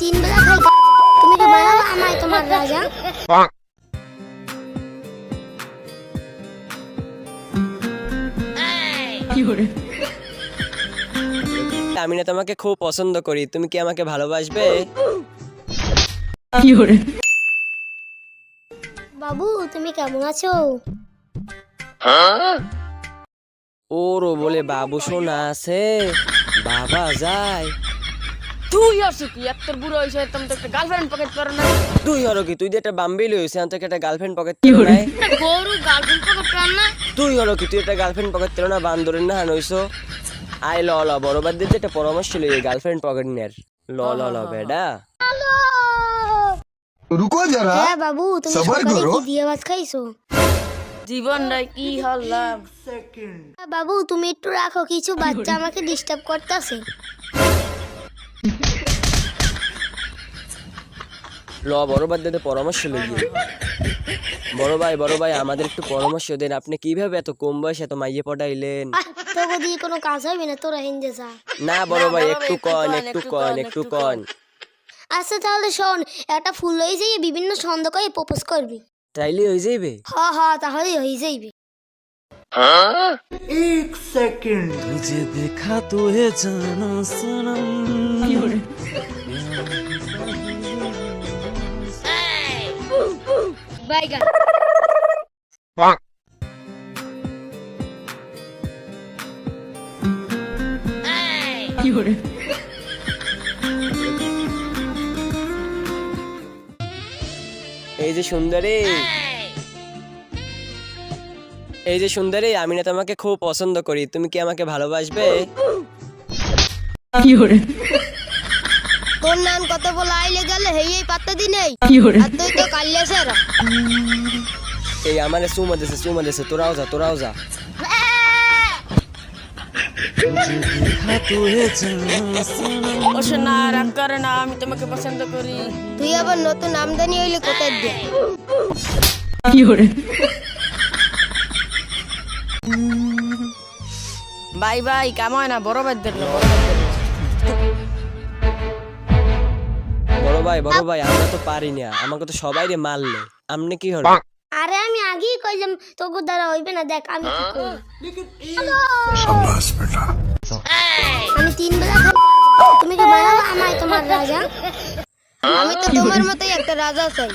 তিন বেলা খাই তুমি কি বানাবো আমায় তোমার রাজা। আমি না তোমাকে খুব পছন্দ করি। তুমি কি আমাকে ভালোবাসবে? বাবু তুমি কেমন আছো? ওরও বলে বাবু শোনা আছে বাবা যায়। তুই আসো কি? এত বুড়ো হয়েছে তুমি তো একটা গার্লফ্রেন্ড পকেট করো না। তুই হরো কি? তুই যে একটা বাম্বিল হয়েছে আমি তোকে একটা গার্লফ্রেন্ড পকেট পারো না গরু গার্লফ্রেন্ড পকেট পারো না। তুই হরো কি? তুই একটা গার্লফ্রেন্ড পকেট পারো না বান্দরের না হইছো। আই ল ল বড়বার দিতে একটা পরামর্শ লই গার্লফ্রেন্ড পকেট নের ল ল ল বেডা। রুকো যারা। হ্যাঁ বাবু তুমি সবার করো দিয়ে ভাত খাইছো? জীবন রায় কি হলাম? হ্যাঁ বাবু তুমি একটু রাখো কিছু বাচ্চা আমাকে ডিস্টার্ব করতেছে। ল বড় বাদ দিতে পরামর্শ লই বড় ভাই বড় ভাই আমাদের একটু পরামর্শ দেন আপনি কিভাবে এত কম বয়সে এত মাইয়ে পটাইলেন তোকে দিয়ে কোনো কাজ হবে না তোরা হিন্দে যা না বড় ভাই বড় ভাই, একটু একটু কন কন, একটু একটু কন কন, একটু একটু কন আচ্ছা তাহলে শোন একটা ফুল হয়ে যাই বিভিন্ন ছন্দ করে প্রপোজ করবি তাইলে হয়ে যাইবে হ হ তাহলেই হয়ে যাইবে तुझे देखा तो है जाना सनम বাইগান এই যে সুন্দরী। এই যে সুন্দরী আমি না তোমাকে খুব পছন্দ করি। তুমি কি আমাকে ভালোবাসবে? নাম কত বলে আইলে গেলে হেই এই পাত্তা দি নেই। আর তুই তো কাল্লে সেরা। এই আমার চুমা দেছে তোরাও যা তোরাও যা। না রাগ করে না আমি তোমাকে পছন্দ করি। তুই আবার নতুন আমদানি হইলে কোথায় দে বাই বাই কামায় না বড় বাদ দেখল বড় ভাই বড় ভাই আমরা তো পারি না। আমাকে তো সবাই রে মারলে। আমনে কি হলো আরে আমি আগেই কইলাম তোকে দ্বারা হইবে না দেখ আমি কি করি? শাবাস বেটা। আমি তিন বেলা খাই তুমি কি বানাবো আমায় তোমার রাজা? আমি তো তোমার মতোই একটা রাজা চাই।